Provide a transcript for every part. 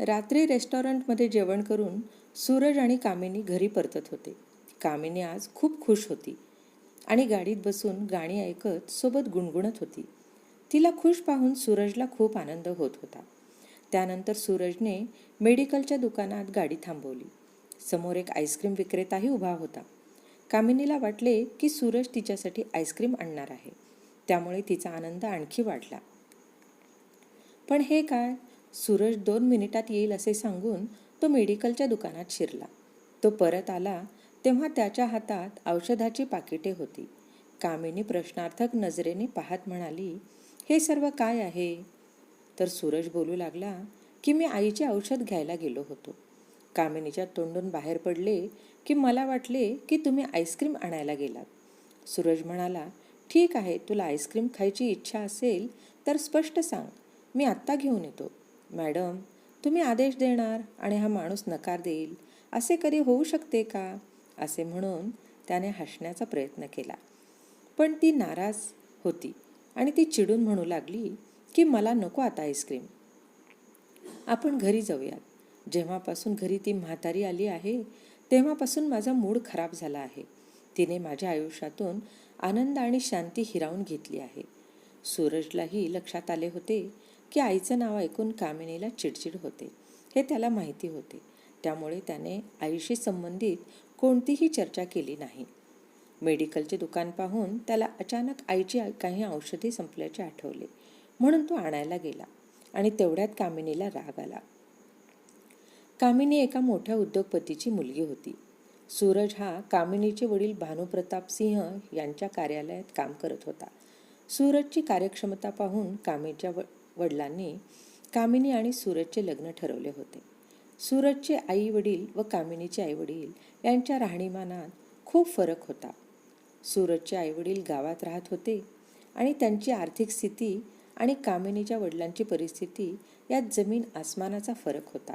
रात्री रेस्टॉरंटमध्ये जेवण करून सूरज आणि कामिनी घरी परतत होते. कामिनी आज खूप खुश होती आणि गाडीत बसून गाणी ऐकत सोबत गुणगुणत होती. तिला खुश पाहून सूरजला खूप आनंद होत होता. त्यानंतर सूरजने मेडिकलच्या दुकानात गाडी थांबवली. समोर एक आईस्क्रीम विक्रेताही उभा होता. कामिनीला वाटले की सूरज तिच्यासाठी आईस्क्रीम आणणार आहे. त्यामुळे तिचा आनंद आणखी वाढला. पण हे काय? सूरज दोन मिनिटात येईल असे सांगून तो मेडिकलच्या दुकानात शिरला. तो परत आला तेव्हा त्याच्या हातात औषधाची पाकिटे होती. कामिनी प्रश्नार्थक नजरेने पाहत म्हणाली हे सर्व काय आहे? तर सूरज बोलू लागला की मी आईचे औषध घ्यायला गेलो होतो. कामिनीच्या तोंडून बाहेर पडले की मला वाटले की तुम्ही आईस्क्रीम आणायला गेलात. सूरज म्हणाला ठीक आहे तुला आईस्क्रीम खायची इच्छा असेल तर स्पष्ट सांग. मी आत्ता घेऊन येतो. मॅडम तुम्ही आदेश देणार आणि हा माणूस नकार देईल असे कधी होऊ शकते का? असे म्हणून त्याने हसण्याचा प्रयत्न केला. पण ती नाराज होती आणि ती चिडून म्हणू लागली की मला नको आता आईस्क्रीम. आपण घरी जाऊयात. जेव्हापासून घरी ती म्हातारी आली आहे तेव्हापासून माझा मूड खराब झाला आहे. तिने माझ्या आयुष्यातून आनंद आणि शांती हिरावून घेतली आहे. सूरजलाही लक्षात आले होते की आईचं नाव ऐकून कामिनीला चिडचिड होते. हे त्याला माहिती होते. त्यामुळे त्याने आईशी संबंधित कोणतीही चर्चा केली नाही. मेडिकलचे दुकान पाहून त्याला अचानक आईची काही औषधी संपल्याचे आठवले. म्हणून तो आणायला गेला आणि तेवढ्यात कामिनीला राग आला. कामिनी एका मोठ्या उद्योगपतीची मुलगी होती. सूरज हा कामिनीचे वडील भानुप्रताप सिंह यांच्या कार्यालयात काम करत होता. सूरजची कार्यक्षमता पाहून कामीच्या व वडिलांनी कामिनी आणि सूरजचे लग्न ठरवले होते. सूरजचे आई वडील व कामिनीचे आईवडील यांच्या राहणीमानात खूप फरक होता. सूरजचे आईवडील गावात राहत होते आणि त्यांची आर्थिक स्थिती आणि कामिनीच्या वडिलांची परिस्थिती यात जमीन आसमानाचा फरक होता.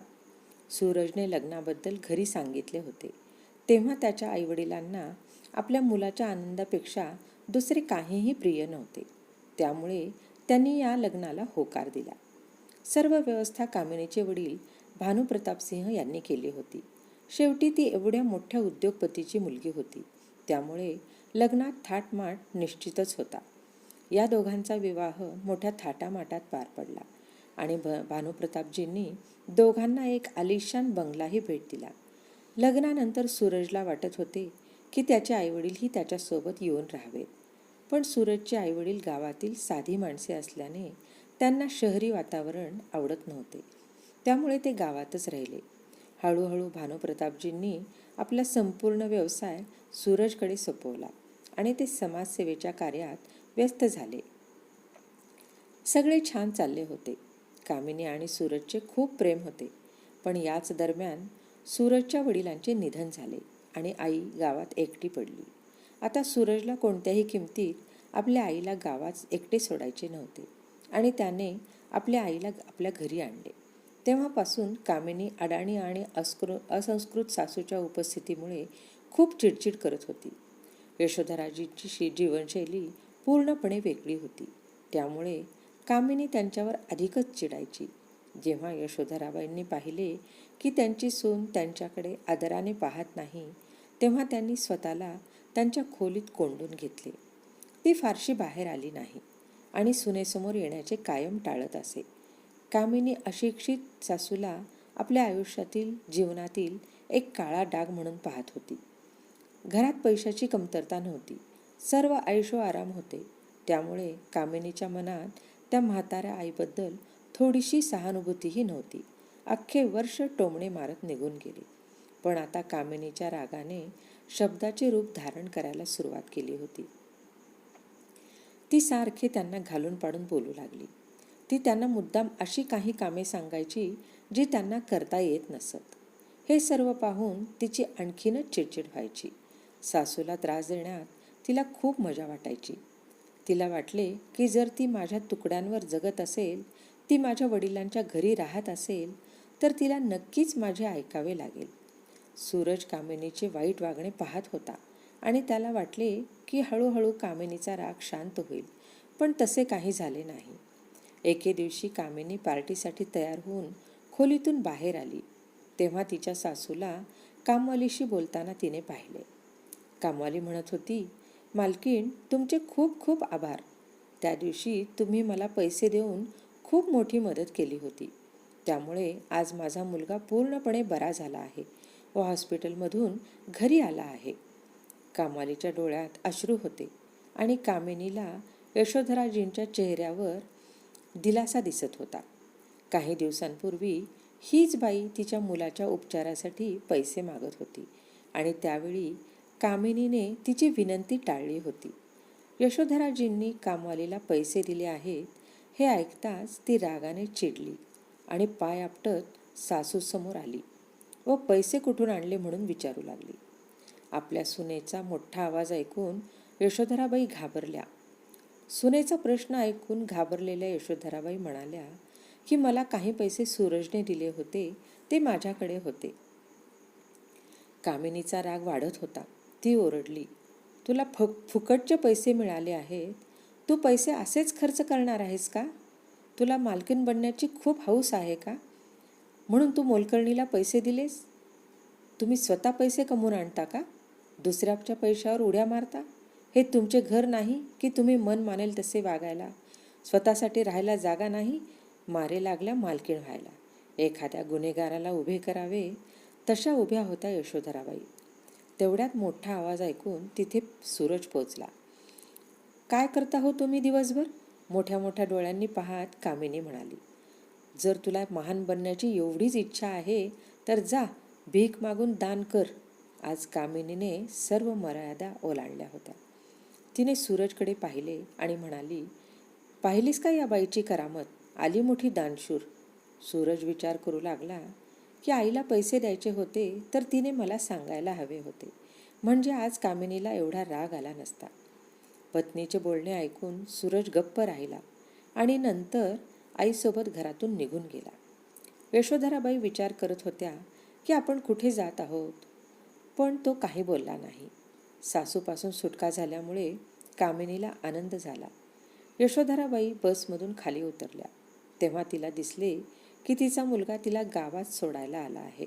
सूरजने लग्नाबद्दल घरी सांगितले होते. तेव्हा त्याच्या आईवडिलांना आपल्या मुलाच्या आनंदापेक्षा दुसरे काहीही प्रिय नव्हते. त्यामुळे त्यांनी या लग्नाला होकार दिला. सर्व व्यवस्था कामिनीचे वडील भानुप्रतापसिंह यांनी केली होती. शेवटी ती एवढ्या मोठ्या उद्योगपतीची मुलगी होती. त्यामुळे लग्नात थाटमाट निश्चितच होता. या दोघांचा विवाह मोठ्या थाटामाटात पार पडला आणि भ भानुप्रतापजींनी दोघांना एक आलिशान बंगलाही भेट दिला. लग्नानंतर सूरजला वाटत होते की त्याचे आईवडीलही त्याच्यासोबत येऊन राहावेत. पण सूरजचे आईवडील गावातील साधी माणसे असल्याने त्यांना शहरी वातावरण आवडत नव्हते. त्यामुळे ते गावातच राहिले. हळूहळू भानुप्रतापजींनी आपला संपूर्ण व्यवसाय सूरजकडे सोपवला आणि ते समाजसेवेच्या कार्यात व्यस्त झाले. सगळे छान चालले होते. कामिनी आणि सूरजचे खूप प्रेम होते. पण याच दरम्यान सूरजच्या वडिलांचे निधन झाले आणि आई गावात एकटी पडली. आता सूरजला कोणत्याही किमतीत आपल्या आईला गावात एकटे सोडायचे नव्हते आणि त्याने आपल्या आईला आपल्या घरी आणले. तेव्हापासून कामिनी अडाणी आणि अस्कृ असंस्कृत सासूच्या उपस्थितीमुळे खूप चिडचिड करत होती. यशोधराजींची शी जीवनशैली पूर्णपणे वेगळी होती. त्यामुळे कामिनी त्यांच्यावर अधिकच चिडायची. जेव्हा यशोधराबाईंनी पाहिले की त्यांची सून त्यांच्याकडे आदराने पाहत नाही तेव्हा त्यांनी स्वतःला त्यांच्या खोलीत कोंडून घेतले. ती फारशी बाहेर आली नाही आणि सुनेसमोर येण्याचे कायम टाळत असे. कामिनी अशिक्षित सासूला आपल्या आयुष्यातील जीवनातील एक काळा डाग म्हणून पाहत होती. घरात पैशाची कमतरता नव्हती. सर्व आयुष्य आराम होते. त्यामुळे कामिनीच्या मनात त्या म्हाताऱ्या आईबद्दल थोडीशी सहानुभूतीही नव्हती. अख्खे वर्ष टोमणे मारत निघून गेले. पण आता कामिनीच्या रागाने शब्दाचे रूप धारण करायला सुरुवात केली होती. ती सारखे त्यांना घालून पाडून बोलू लागली. ती त्यांना मुद्दाम अशी काही कामे सांगायची जी त्यांना करता येत नसत. हे सर्व पाहून तिची आणखीनच चिडचिड व्हायची. सासूला त्रास देण्यात तिला खूप मजा वाटायची. तिला वाटले की जर ती माझ्या तुकड्यांवर जगत असेल ती माझ्या वडिलांच्या घरी राहत असेल तर तिला नक्कीच माझे ऐकावे लागेल. सूरज कामिनीचे वाईट वागणे पाहत होता आणि त्याला वाटले की हळूहळू कामिनीचा राग शांत होईल पण तसे काही झाले नाही. एके दिवशी कामिनी पार्टीसाठी तयार होऊन खोलीतून बाहेर आली. तेव्हा तिच्या सासूला कामवालीशी बोलताना तिने पाहिले. कामवाली म्हणत होती मालकीण तुमचे खूप खूप आभार. त्या दिवशी तुम्ही मला पैसे देऊन खूप मोठी मदत केली होती. त्यामुळे आज माझा मुलगा पूर्णपणे बरा झाला आहे. व हॉस्पिटलमधून घरी आला आहे. कामालीच्या डोळ्यात अश्रू होते आणि कामिनीला यशोधराजींच्या चेहऱ्यावर दिलासा दिसत होता. काही दिवसांपूर्वी हीच बाई तिच्या मुलाच्या उपचारासाठी पैसे मागत होती आणि त्यावेळी कामिनीने तिची विनंती टाळली होती. यशोधराजींनी कामवालीला पैसे दिले आहेत हे ऐकताच ती रागाने चिडली आणि पाय आपटत सासूसमोर आली. व पैसे कुठून आणले म्हणून विचारू लागली. आपल्या सुनेचा मोठा आवाज ऐकून यशोधराबाई घाबरल्या. सुनेचा प्रश्न ऐकून घाबरलेल्या यशोधराबाई म्हणाल्या की मला काही पैसे सूरजने दिले होते ते माझ्याकडे होते. कामिनीचा राग वाढत होता. ती ओरडली तुला फ फुकटचे पैसे मिळाले आहेत. तू पैसे असेच खर्च करणार आहेस का? तुला मालकीन बनण्याची खूप हौस आहे का? म्हणून तू मोलकर्णीला पैसे दिलेस? तुम्ही स्वतः पैसे कमवून आणता का? दुसऱ्याच्या पैशावर उड्या मारता? हे तुमचे घर नाही की तुम्ही मन मानेल तसे वागायला? स्वतःसाठी राहायला जागा नाही मारे लागल्या मालकीण व्हायला. एखाद्या गुन्हेगाराला उभे करावे तशा उभ्या होत्या यशोधराबाई. तेवढ्यात मोठा आवाज ऐकून तिथे सूरज पोचला. काय करता हो तुम्ही दिवसभर? मोठ्या मोठ्या डोळ्यांनी पाहात कामिनी म्हणाली. जर तुला महान बनण्याची एवढीच इच्छा आहे तर जा भीक मागून दान कर. आज कामिनीने सर्व मर्यादा ओलांडल्या होत्या. तिने सूरजकडे पाहिले आणि म्हणाली पाहिलीस का या बाईची करामत? आली मोठी दानशूर. सूरज विचार करू लागला की आईला पैसे द्यायचे होते तर तिने मला सांगायला हवे होते. म्हणजे आज कामिनीला एवढा राग आला नसता. पत्नीचे बोलणे ऐकून सूरज गप्प राहिला आणि नंतर आईसोबत घरातून निघून गेला. यशोधराबाई विचार करत होत्या की आपण कुठे जात आहोत? पण तो काही बोलला नाही. सासूपासून सुटका झाल्यामुळे कामिनीला आनंद झाला. यशोधराबाई बसमधून खाली उतरल्या. तेव्हा तिला दिसले की तिचा मुलगा तिला गावात सोडायला आला आहे.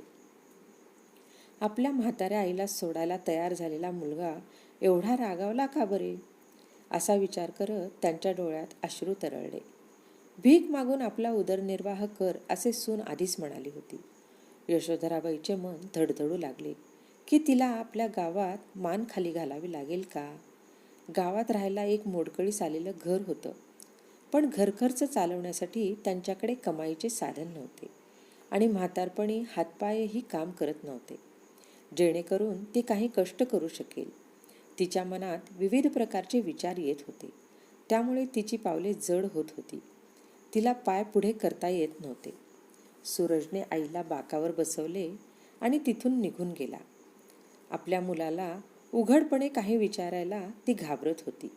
आपल्या म्हाताऱ्या आईला सोडायला तयार झालेला मुलगा एवढा रागावला का बरे? असा विचार करत त्यांच्या डोळ्यात अश्रू तरळले. भीक मागून आपला उदरनिर्वाह कर असे सून आधीच म्हणाली होती. यशोधराबाईचे मन धडधडू लागले की तिला आपल्या गावात मान खाली घालावी लागेल का? गावात राहायला एक मोडकळीस आलेलं घर होतं. पण घरखर्च चालवण्यासाठी त्यांच्याकडे कमाईचे साधन नव्हते आणि म्हातारपणी हातपायही काम करत नव्हते. जेणेकरून ती काही कष्ट करू शकेल. तिच्या मनात विविध प्रकारचे विचार येत होते. त्यामुळे तिची पावले जड होत होती. तिला पाय पुढे करता येत नव्हते. सूरजने आईला बाकावर बसवले आणि तिथून निघून गेला. आपल्या मुलाला उघडपणे काही विचारायला ती घाबरत होती.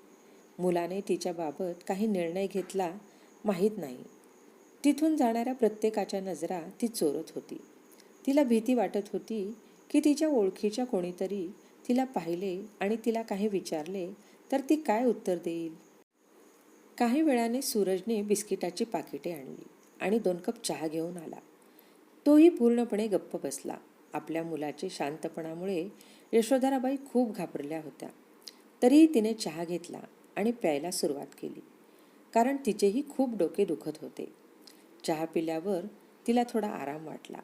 मुलाने तिच्याबाबत काही निर्णय घेतला माहीत नाही. तिथून जाणाऱ्या प्रत्येकाच्या नजरा ती चोरत होती. तिला भीती वाटत होती की तिच्या ओळखीच्या कोणीतरी तिला पाहिले आणि तिला काही विचारले तर ती काय उत्तर देईल? काही वेळाने सूरजने बिस्किटाची पाकिटे आणली आणि दोन कप चहा घेऊन आला. तोही पूर्णपणे गप्प बसला. आपल्या मुलाचे शांतपणामुळे यशोधराबाई खूप घाबरल्या होत्या. तरीही तिने चहा घेतला आणि प्यायला सुरुवात केली. कारण तिचेही खूप डोके दुखत होते. चहा पिल्यावर तिला थोडा आराम वाटला.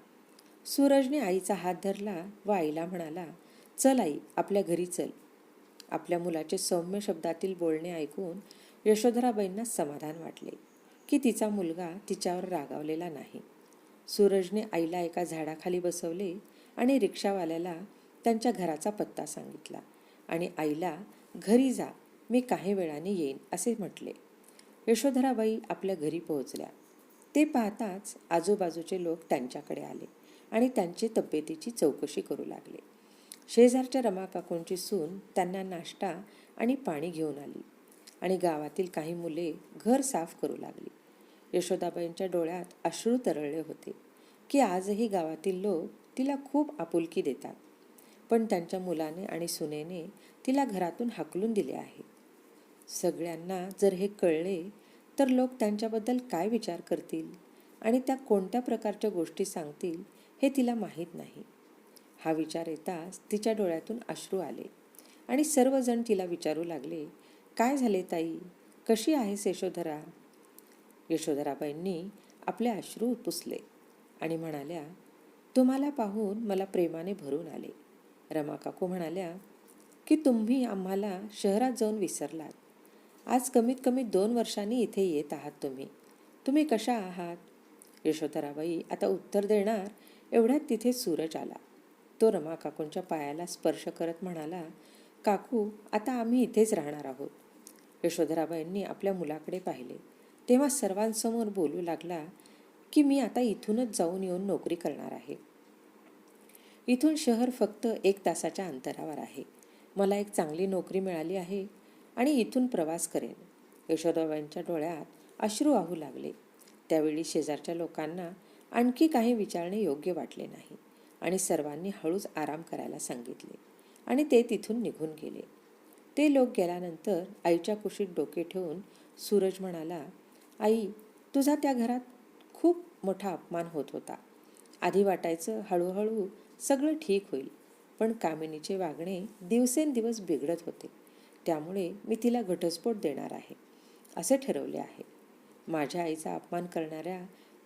सूरजने आईचा हात धरला व आईला म्हणाला चल आई आपल्या घरी चल. आपल्या मुलाचे सौम्य शब्दातील बोलणे ऐकून यशोधराबाईंना समाधान वाटले की तिचा मुलगा तिच्यावर रागावलेला नाही. सूरजने आईला एका झाडाखाली बसवले आणि रिक्षावाल्याला त्यांच्या घराचा पत्ता सांगितला आणि आईला घरी जा मी काही वेळाने येईन असे म्हटले. यशोधराबाई आपल्या घरी पोहोचल्या. ते पाहताच आजूबाजूचे लोक त्यांच्याकडे आले आणि त्यांची तब्येतीची चौकशी करू लागले. शेजारच्या रमाकाकूंची सून त्यांना नाश्ता आणि पाणी घेऊन आली. आणि गावातील काही मुले घर साफ करू लागली. यशोदाबाईंच्या डोळ्यात अश्रू तरळले होते की आजही गावातील लोक तिला खूप आपुलकी देतात. पण त्यांच्या मुलाने आणि सुनेने तिला घरातून हाकलून दिले आहे. सगळ्यांना जर हे कळले तर लोक त्यांच्याबद्दल काय विचार करतील आणि त्या कोणत्या प्रकारच्या गोष्टी सांगतील हे तिला माहीत नाही. हा विचार येताच तिच्या डोळ्यातून अश्रू आले आणि सर्वजण तिला विचारू लागले काय झाले ताई? कशी आहेस यशोधरा? यशोधराबाईंनी आपले अश्रू पुसले आणि म्हणाल्या तुम्हाला पाहून मला प्रेमाने भरून आले. रमा काकू म्हणाल्या की तुम्ही आम्हाला शहरात जाऊन विसरलात. आज कमीत कमी दोन वर्षांनी इथे येत आहात तुम्ही. तुम्ही कशा आहात? यशोधराबाई आता उत्तर देणार एवढ्यात तिथे सूरज आला. तो रमा काकूंच्या पायाला स्पर्श करत म्हणाला काकू आता आम्ही इथेच राहणार आहोत. यशोधराबाईंनी आपल्या मुलाकडे पाहिले. तेव्हा सर्वांसमोर बोलू लागला की मी आता इथूनच जाऊन येऊन नोकरी करणार आहे. इथून शहर फक्त एक तासाच्या अंतरावर आहे. मला एक चांगली नोकरी मिळाली आहे आणि इथून प्रवास करेन. यशोदाबाईंच्या डोळ्यात अश्रू आहू लागले. त्यावेळी शेजारच्या लोकांना आणखी काही विचारणे योग्य वाटले नाही आणि सर्वांनी हळूच आराम करायला सांगितले आणि ते तिथून निघून गेले. ते लोक गेल्यानंतर आईच्या कुशीत डोके ठेवून सूरज म्हणाला आई तुझा त्या घरात खूप मोठा अपमान होत होता. आधी वाटायचं हळूहळू सगळं ठीक होईल पण कामिनीचे वागणे दिवसेंदिवस बिघडत होते. त्यामुळे मी तिला घटस्फोट देणार आहे असे ठरवले आहे. माझ्या आईचा अपमान करणाऱ्या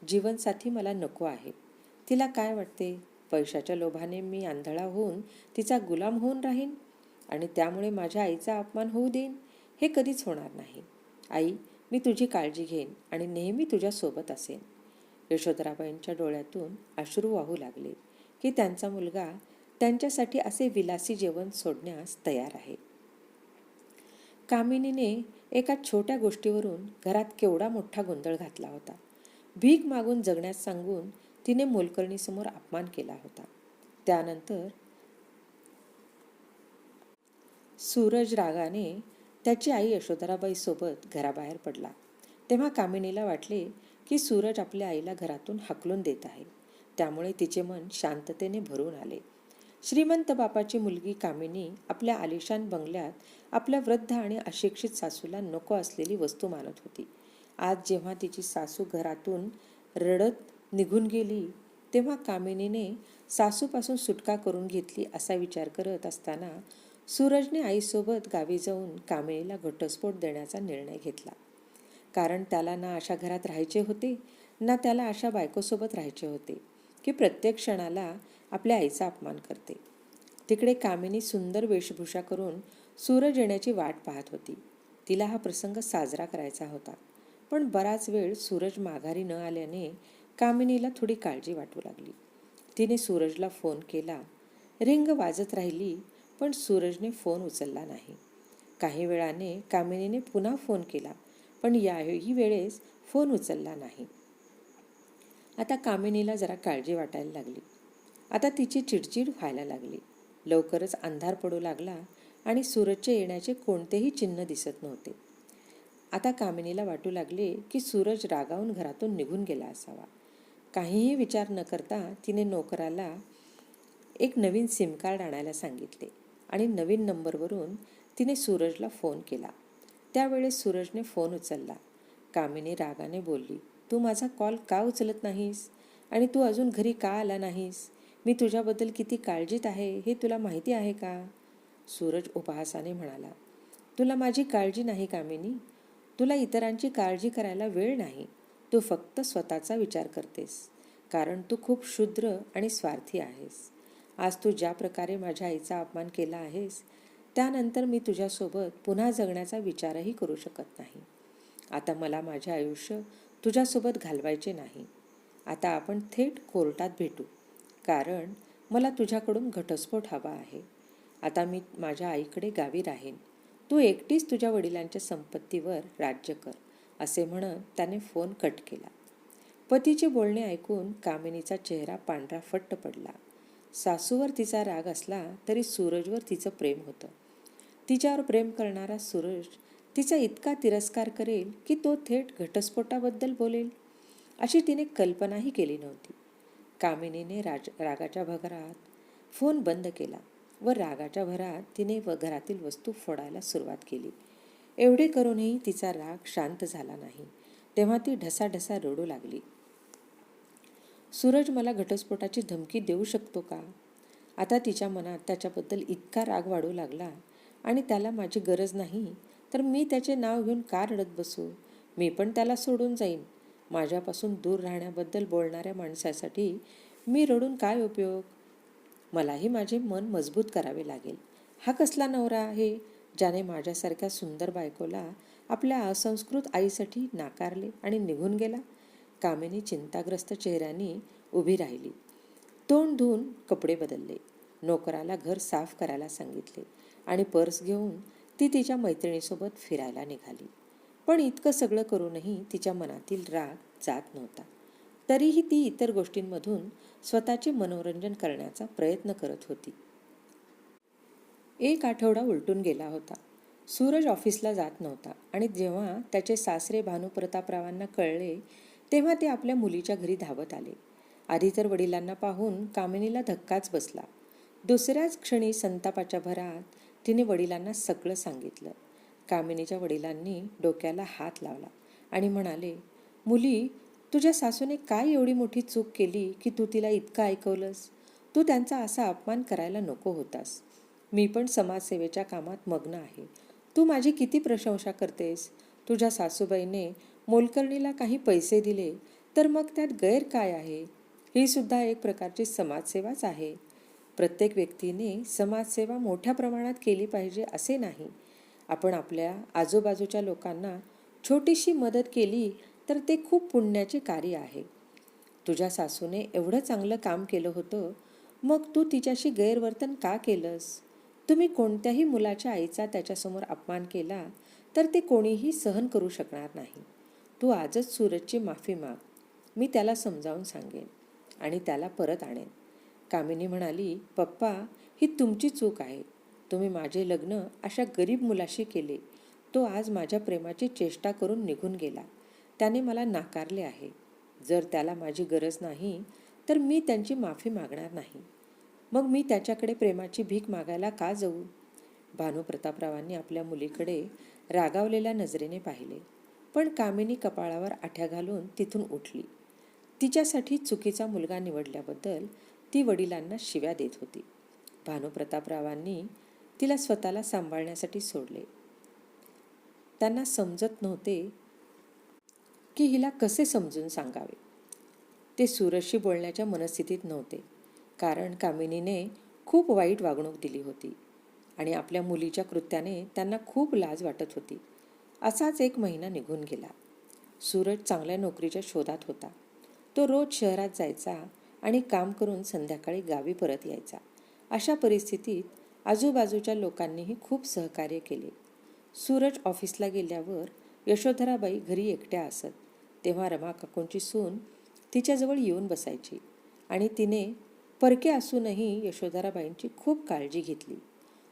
जीवनसाथी मला नको आहे. तिला काय वाटते? पैशाच्या लोभाने मी आंधळा होऊन तिचा गुलाम होऊन राहीन? आणि त्यामुळे माझ्या आईचा अपमान होऊ देईन हे कधीच होणार नाही. आई मी तुझी काळजी घेईन आणि नेहमी तुझ्यासोबत असेन. यशोधराबाईंच्या डोळ्यातून अश्रू वाहू लागले की त्यांचा मुलगा त्यांच्यासाठी असे विलासी जेवण सोडण्यास तयार आहे. कामिनीने एका छोट्या गोष्टीवरून घरात केवढा मोठा गोंधळ घातला होता. भीक मागून जगण्यास सांगून तिने मोलकर्णीसमोर अपमान केला होता. त्यानंतर सूरज रागाने त्याची आई यशोधराबाई सोबत घराबाहेर पडला. तेव्हा कामिनीला वाटले की सूरज आपल्या आईला घरातून हकलून देत आहे. त्यामुळे तिचे मन शांततेने भरून आले. श्रीमंत बापाची मुलगी कामिनी आपल्या आलिशान बंगल्यात आपल्या वृद्ध आणि अशिक्षित सासूला नको असलेली वस्तू मानत होती. आज जेव्हा तिची सासू घरातून रडत निघून गेली तेव्हा कामिनीने सासूपासून सुटका करून घेतली असा विचार करत असताना सूरजने आईसोबत गावी जाऊन कामिळीला घटस्फोट देण्याचा निर्णय घेतला. कारण त्याला ना अशा घरात राहायचे होते ना त्याला अशा बायकोसोबत राहायचे होते की प्रत्येक क्षणाला आपल्या आईचा अपमान करते. तिकडे कामिनी सुंदर वेशभूषा करून सूरज येण्याची वाट पाहत होती. तिला हा प्रसंग साजरा करायचा होता. पण बराच वेळ सूरज माघारी न आल्याने कामिनीला थोडी काळजी वाटू लागली. तिने सूरजला फोन केला रिंग वाजत राहिली पण सूरजने फोन उचलला नाही. काही वेळाने कामिनीने पुन्हा फोन केला पण याही वेळेस फोन उचलला नाही. आता कामिनीला जरा काळजी वाटायला लागली. आता तिची चिडचिड व्हायला लागली. लवकरच अंधार पडू लागला आणि सूरजचे येण्याचे कोणतेही चिन्ह दिसत नव्हते. आता कामिनीला वाटू लागले की सूरज रागावून घरातून निघून गेला असावा. काहीही विचार न करता तिने नोकराला एक नवीन सिम कार्ड आणायला सांगितले. आणि नवीन नंबरवरून तिने सूरजला फोन केला. त्यावेळेस सूरजने फोन उचलला. कामिनी रागाने बोलली तू माझा कॉल का उचलत नाहीस? आणि तू अजून घरी का आला नाहीस? मी तुझ्याबद्दल किती काळजीत आहे हे तुला माहिती आहे का? सूरज उपहासाने म्हणाला तुला माझी काळजी नाही कामिनी. तुला इतरांची काळजी करायला वेळ नाही. तू फक्त स्वतःचा विचार करतेस. कारण तू खूप शुद्र आणि स्वार्थी आहेस. आज तू ज्या प्रकारे माझ्या आईचा अपमान केला आहेस त्यानंतर मी तुझ्यासोबत पुन्हा जगण्याचा विचारही करू शकत नाही. आता मला माझे आयुष्य तुझ्यासोबत घालवायचे नाही. आता आपण थेट कोर्टात भेटू कारण मला तुझ्याकडून घटस्फोट हवा आहे. आता मी माझ्या आईकडे गावी राहीन. तू एकटीच तुझ्या वडिलांच्या संपत्तीवर राज्य कर असे म्हणत त्याने फोन कट केला. पतीचे बोलणे ऐकून कामिनीचा चेहरा पांढरा फट्ट पडला. सासूवर तिचा राग असला तरी सूरजवर तिचं प्रेम होतं. तिच्यावर प्रेम करणारा सूरज तिचा इतका तिरस्कार करेल की तो थेट घटस्फोटाबद्दल बोलेल. अशी तिने कल्पनाही केली नव्हती. कामिनीने राज रागाच्या भरात फोन बंद केला व रागाच्या भरात तिने व घरातील वस्तू फोडायला सुरुवात केली. एवढे करूनही तिचा राग शांत झाला नाही. तेव्हा ती ढसाढसा रडू लागली. सूरज मला घटस्फोटाची धमकी देऊ शकतो का? आता तिच्या मनात त्याच्याबद्दल इतका राग वाढू लागला आणि त्याला माझी गरज नाही तर मी त्याचे नाव घेऊन का रडत बसू? मी पण त्याला सोडून जाईन. माझ्यापासून दूर राहण्याबद्दल बोलणाऱ्या माणसासाठी मी रडून काय उपयोग? मलाही माझे मन मजबूत करावे लागेल. हा कसला नवरा आहे ज्याने माझ्यासारख्या सुंदर बायकोला आपल्या असंस्कृत आईसाठी नाकारले आणि निघून गेला? कामिनी चिंताग्रस्त चेहऱ्याने उभी राहिली. तोंड धुवून कपडे बदलले. नोकराला घर साफ करायला सांगितले आणि पर्स घेऊन ती तिच्या मैत्रिणीसोबत फिरायला निघाली. पण इतकं सगळं करूनही तिच्या मनातील राग जात नव्हता. तरीही ती इतर गोष्टींमधून स्वतःचे मनोरंजन करण्याचा प्रयत्न करत होती. एक आठवडा उलटून गेला होता. सूरज ऑफिसला जात नव्हता आणि जेव्हा त्याचे सासरे भानुप्रतापरावांना कळले तेव्हा ते आपल्या मुलीच्या घरी धावत आले. आधी तर वडिलांना पाहून कामिनीला धक्काच बसला. दुसऱ्याच क्षणी संतापाच्या भरात तिने वडिलांना सगळं सांगितलं. कामिनीच्या वडिलांनी डोक्याला हात लावला आणि म्हणाले मुली तुझ्या सासूने काय एवढी मोठी चूक केली की तू तिला इतकं ऐकवलंस? तू त्यांचा असा अपमान करायला नको होतास. मी पण समाजसेवेच्या कामात मग्न आहे. तू माझी किती प्रशंसा करतेस? तुझ्या सासूबाईने मोलकर्णीला काही पैसे दिले तर मग त्यात गैर काय आहे? ही सुद्धा एक प्रकारची समाजसेवाच आहे. प्रत्येक व्यक्तीने समाजसेवा मोठ्या प्रमाणात केली पाहिजे असे नाही. आपण आपल्या आजूबाजूच्या लोकांना छोटीशी मदत केली तर ते खूप पुण्याचे कार्य आहे. तुझ्या सासूने एवढं चांगलं काम केलं होतं मग तू तिच्याशी गैरवर्तन का केलंस? तुम्ही कोणत्याही मुलाच्या आईचा त्याच्यासमोर अपमान केला तर ते कोणीही सहन करू शकणार नाही. तू आजच सूरजची माफी माग. मी त्याला समजावून सांगेन आणि त्याला परत आणेन. कामिनी म्हणाली पप्पा ही तुमची चूक आहे. तुम्ही माझे लग्न अशा गरीब मुलाशी केले. तो आज माझ्या प्रेमाची चेष्टा करून निघून गेला. त्याने मला नाकारले आहे. जर त्याला माझी गरज नाही तर मी त्यांची माफी मागणार नाही. मग मी त्याच्याकडे प्रेमाची भीक मागायला का जाऊ? भानुप्रतापरावांनी आपल्या मुलीकडे रागावलेल्या नजरेने पाहिले. पण कामिनी कपाळावर आठ्या घालून तिथून उठली. तिच्यासाठी चुकीचा मुलगा निवडल्याबद्दल ती वडिलांना शिव्या देत होती. भानुप्रतापरावांनी तिला स्वतःला सांभाळण्यासाठी सोडले. त्यांना समजत नव्हते की हिला कसे समजून सांगावे. ते सुरशी बोलण्याच्या मनस्थितीत नव्हते कारण कामिनीने खूप वाईट वागणूक दिली होती आणि आपल्या मुलीच्या कृत्याने त्यांना खूप लाज वाटत होती. असाच एक महिना निघून गेला. सूरज चांगल्या नोकरीच्या शोधात होता. तो रोज शहरात जायचा आणि काम करून संध्याकाळी गावी परत यायचा. अशा परिस्थितीत आजूबाजूच्या लोकांनीही खूप सहकार्य केले. सूरज ऑफिसला गेल्यावर यशोधराबाई घरी एकट्या असत. तेव्हा रमा काकूंची सून तिच्याजवळ येऊन बसायची आणि तिने परके असूनही यशोधराबाईंची खूप काळजी घेतली.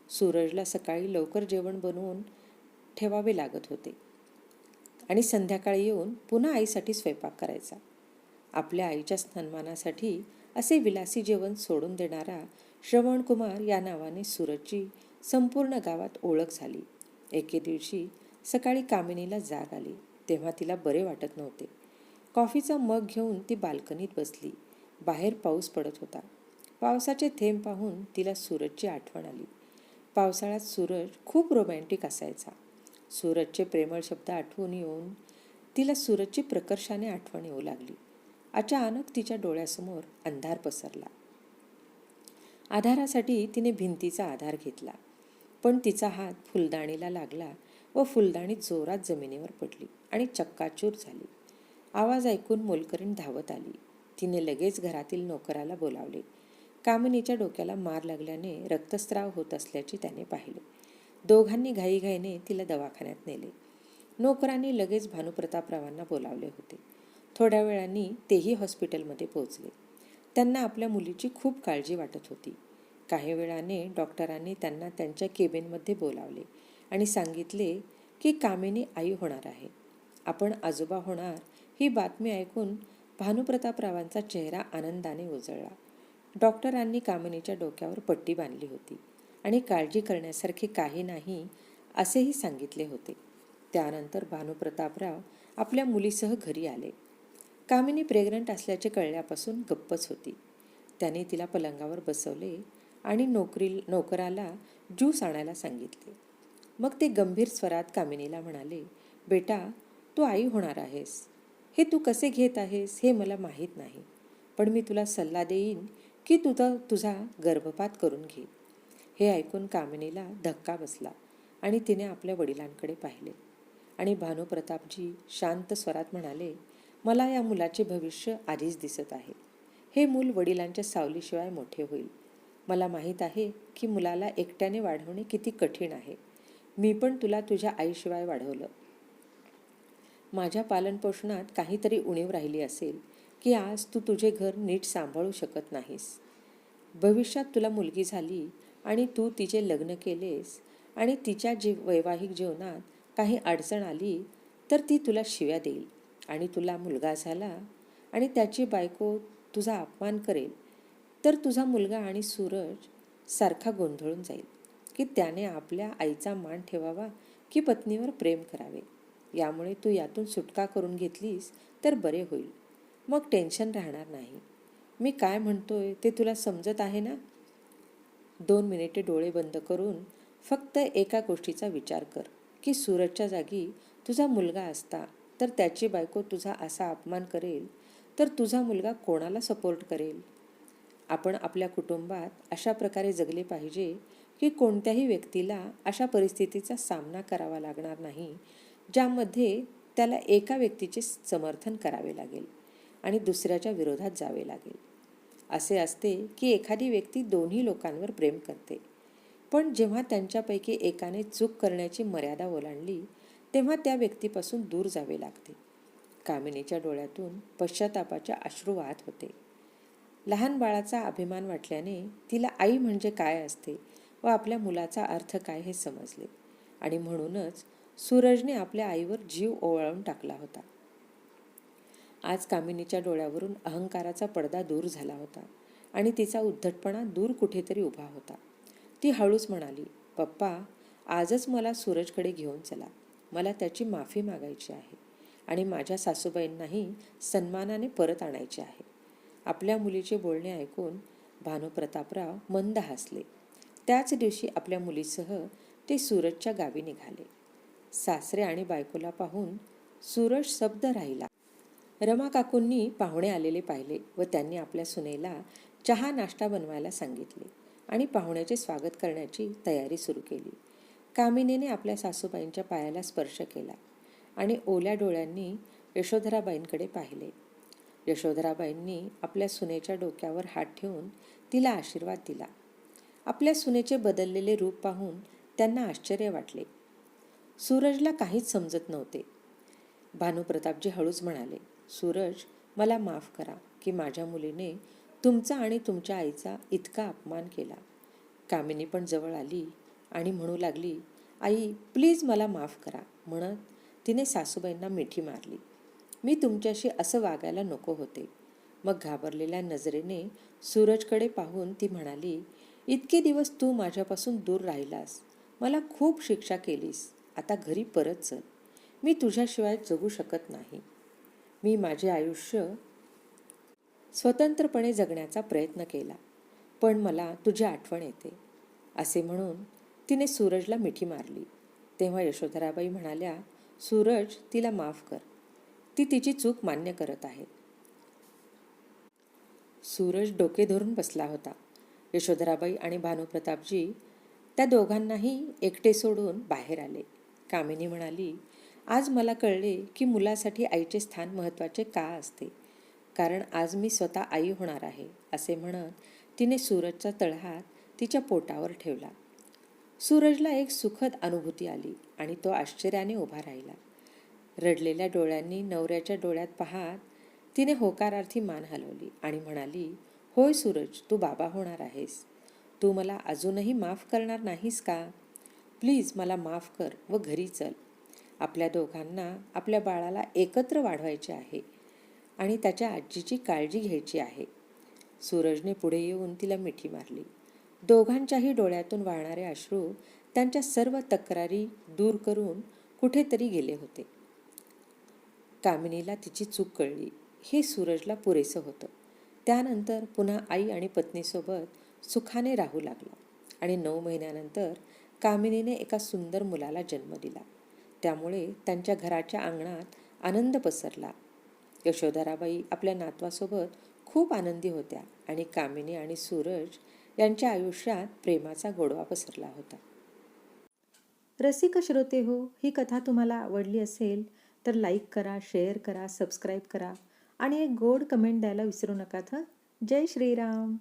सूरजला सकाळी लवकर जेवण बनवून ठेवावे लागत होते. आणि संध्याकाळी येऊन पुन्हा आईसाठी स्वयंपाक करायचा. आपल्या आईच्या सन्मानासाठी असे विलासी जेवण सोडून देणारा श्रवणकुमार या नावाने सूरजची संपूर्ण गावात ओळख झाली. एके दिवशी सकाळी कामिनीला जाग आली. तेव्हा तिला बरे वाटत नव्हते. कॉफीचा मग घेऊन ती बाल्कनीत बसली. बाहेर पाऊस पडत होता. पावसाचे थेंब पाहून तिला सूरजची आठवण आली. पावसाळ्यात सूरज खूप रोमॅन्टिक असायचा. सूरजचे प्रेमळ शब्द आठवून येऊन तिला सूरजची प्रकर्षाने आठवण येऊ लागली. अचानक तिच्या डोळ्यासमोर अंधार पसरला. आधारासाठी तिने भिंतीचा आधार घेतला पण तिचा हात फुलदाणीला लागला व फुलदाणी जोरात जमिनीवर पडली आणि चक्काचूर झाली. आवाज ऐकून मोलकरीण धावत आली. तिने लगेच घरातील नोकराला बोलावले. कामिनीच्या डोक्याला मार लागल्याने रक्तस्राव होत असल्याचे त्याने पाहिले. दोघांनी घाईघाईने तिला दवाखान्यात नेले. नोकरांनी लगेच भानुप्रतापरावांना बोलावले होते. थोड्या वेळाने तेही हॉस्पिटलमध्ये पोहोचले. त्यांना आपल्या मुलीची खूप काळजी वाटत होती. काही वेळाने डॉक्टरांनी त्यांना त्यांच्या केबिनमध्ये बोलावले आणि सांगितले की कामिनी आई होणार आहे. आपण आजोबा होणार ही बातमी ऐकून भानुप्रतापरावांचा चेहरा आनंदाने उजळला. डॉक्टरांनी कामिनीच्या डोक्यावर पट्टी बांधली होती. आणि काळजी करण्यासारखे काही नाही असेही सांगितले होते. त्यानंतर भानुप्रतापराव आपल्या मुलीसह घरी आले. कामिनी प्रेग्नंट असल्याचे कळल्यापासून गप्पच होती. त्याने तिला पलंगावर बसवले आणि नोकरी नोकराला ज्यूस आणायला सांगितले. मग ते गंभीर स्वरात कामिनीला म्हणाले बेटा तू आई होणार आहेस. हे तू कसे घेत आहेस हे मला माहीत नाही. पण मी तुला सल्ला देईन की तुझा तुझा गर्भपात करून घे. हे ऐकून कामिनीला धक्का बसला आणि तिने आपल्या वडिलांकडे पाहिले. आणि भानुप्रतापजी शांत स्वरात म्हणाले मला या मुलाचे भविष्य आधीच दिसत आहे. हे मूल वडिलांच्या सावलीशिवाय मोठे होईल. मला माहीत आहे की मुलाला एकट्याने वाढवणे किती कठीण आहे. मी पण तुला तुझ्या आईशिवाय वाढवलं. माझ्या पालनपोषणात काहीतरी उणीव राहिली असेल की आज तू तुझे घर नीट सांभाळू शकत नाहीस. भविष्यात तुला मुलगी झाली आणि तू तिचे लग्न केलेस आणि तिच्या जीव वैवाहिक जीवनात काही अडचण आली तर ती तुला शिव्या देईल आणि तुला मुलगा झाला आणि त्याची बायको तुझा अपमान करेल तर तुझा मुलगा आणि सूरज सारखा गोंधळून जाईल की त्याने आपल्या आईचा मान ठेवावा की पत्नीवर प्रेम करावे. यामुळे तू यातून सुटका करून घेतलीस तर बरे होईल. मग टेन्शन राहणार नाही. मी काय म्हणतोय ते तुला समजत आहे ना? दोन मिनिटे डोळे बंद करून फक्त एका गोष्टीचा विचार कर की सूरजच्या जागी तुझा मुलगा असता तर त्याची बायको तुझा असा अपमान करेल तर तुझा मुलगा कोणाला सपोर्ट करेल? आपण आपल्या कुटुंबात अशा प्रकारे जगले पाहिजे की कोणत्याही व्यक्तीला अशा परिस्थितीचा सामना करावा लागणार नाही ज्यामध्ये त्याला एका व्यक्तीचे समर्थन करावे लागेल आणि दुसऱ्याच्या विरोधात जावे लागेल. असे असते की एखादी व्यक्ती दोन्ही लोकांवर प्रेम करते. पण जेव्हा त्यांच्यापैकी एकाने चूक करण्याची मर्यादा ओलांडली तेव्हा त्या व्यक्तीपासून दूर जावे लागते. कामिनीच्या डोळ्यातून पश्चातापाच्या अश्रू वाहत होते. लहान बाळाचा अभिमान वाटल्याने तिला आई म्हणजे काय असते व आपल्या मुलाचा अर्थ काय हे समजले. आणि म्हणूनच सूरजने आपल्या आईवर जीव ओवाळून टाकला होता. आज कामिनीच्या डोळ्यावरून अहंकाराचा पडदा दूर झाला होता आणि तिचा उद्धटपणा दूर कुठेतरी उभा होता. ती हळूच म्हणाली पप्पा आजच मला सूरजकडे घेऊन चला. मला त्याची माफी मागायची आहे आणि माझ्या सासूबाईंनाही सन्मानाने परत आणायचे आहे. आपल्या मुलीचे बोलणे ऐकून भानुप्रतापराव मंद हसले. त्याच दिवशी आपल्या मुलीसह ते सूरजच्या गावी निघाले. सासरे आणि बायकोला पाहून सूरज शब्द राहिला. रमा काकूंनी पाहुणे आलेले पाहिले व त्यांनी आपल्या सुनेला चहा नाश्ता बनवायला सांगितले आणि पाहुण्याचे स्वागत करण्याची तयारी सुरू केली. कामिनीने आपल्या सासूबाईंच्या पायाला स्पर्श केला आणि ओल्या डोळ्यांनी यशोधराबाईंकडे पाहिले. यशोधराबाईंनी आपल्या सुनेच्या डोक्यावर हात ठेवून तिला आशीर्वाद दिला. आपल्या सुनेचे बदललेले रूप पाहून त्यांना आश्चर्य वाटले. सूरजला काहीच समजत नव्हते. भानुप्रतापजी हळूच म्हणाले सूरज मला माफ करा की माझ्या मुलीने तुमचा आणि तुमच्या आईचा इतका अपमान केला. कामिनी पण जवळ आली आणि म्हणू लागली आई प्लीज मला माफ करा म्हणत तिने सासूबाईंना मिठी मारली. मी तुमच्याशी असं वागायला नको होते. मग घाबरलेल्या नजरेने सूरजकडे पाहून ती म्हणाली इतके दिवस तू माझ्यापासून दूर राहिलास. मला खूप शिक्षा केलीस. आता घरी परत चल. मी तुझ्याशिवाय जगू शकत नाही. मी माझे आयुष्य स्वतंत्रपणे जगण्याचा प्रयत्न केला. पण मला तुझी आठवण येते असे म्हणून तिने सूरजला मिठी मारली. तेव्हा यशोधराबाई म्हणाल्या सूरज तिला माफ कर. ती तिची चूक मान्य करत आहे. सूरज डोके धरून बसला होता. यशोधराबाई आणि भानुप्रतापजी त्या दोघांनाही एकटे सोडून बाहेर आले. कामिनी म्हणाली आज मला कळले की मुलासाठी आईचे स्थान महत्त्वाचे का असते? कारण आज मी स्वतः आई होणार आहे असे म्हणत तिने सूरजचा तळहात तिच्या पोटावर ठेवला. सूरजला एक सुखद अनुभूती आली आणि तो आश्चर्याने उभा राहिला. रडलेल्या डोळ्यांनी नवऱ्याच्या डोळ्यात पाहत तिने होकारार्थी मान हलवली आणि म्हणाली होय सूरज तू बाबा होणार आहेस. तू मला अजूनही माफ करणार नाहीस का? प्लीज मला माफ कर व घरी चल. आपल्या दोघांना आपल्या बाळाला एकत्र वाढवायचे आहे आणि त्याच्या आजीची काळजी घ्यायची आहे. सूरजने पुढे येऊन तिला मिठी मारली. दोघांच्याही डोळ्यातून वाहणारे अश्रू त्यांच्या सर्व तक्रारी दूर करून कुठेतरी गेले होते. कामिनीला तिची चूक कळली. हे सूरजला पुरेसं होतं. त्यानंतर पुन्हा आई आणि पत्नीसोबत सुखाने राहू लागला आणि नऊ महिन्यानंतर कामिनीने एका सुंदर मुलाला जन्म दिला. त्यामुळे त्यांच्या घराच्या अंगणात आनंद पसरला. यशोधराबाई आपल्या नातवासोबत खूप आनंदी होत्या आणि कामिनी आणि सूरज यांच्या आयुष्यात प्रेमाचा गोडवा पसरला होता. रसिक श्रोते हो ही कथा तुम्हाला आवडली असेल तर लाईक करा शेअर करा सबस्क्राईब करा आणि एक गोड कमेंट द्यायला विसरू नका हं जय श्रीराम.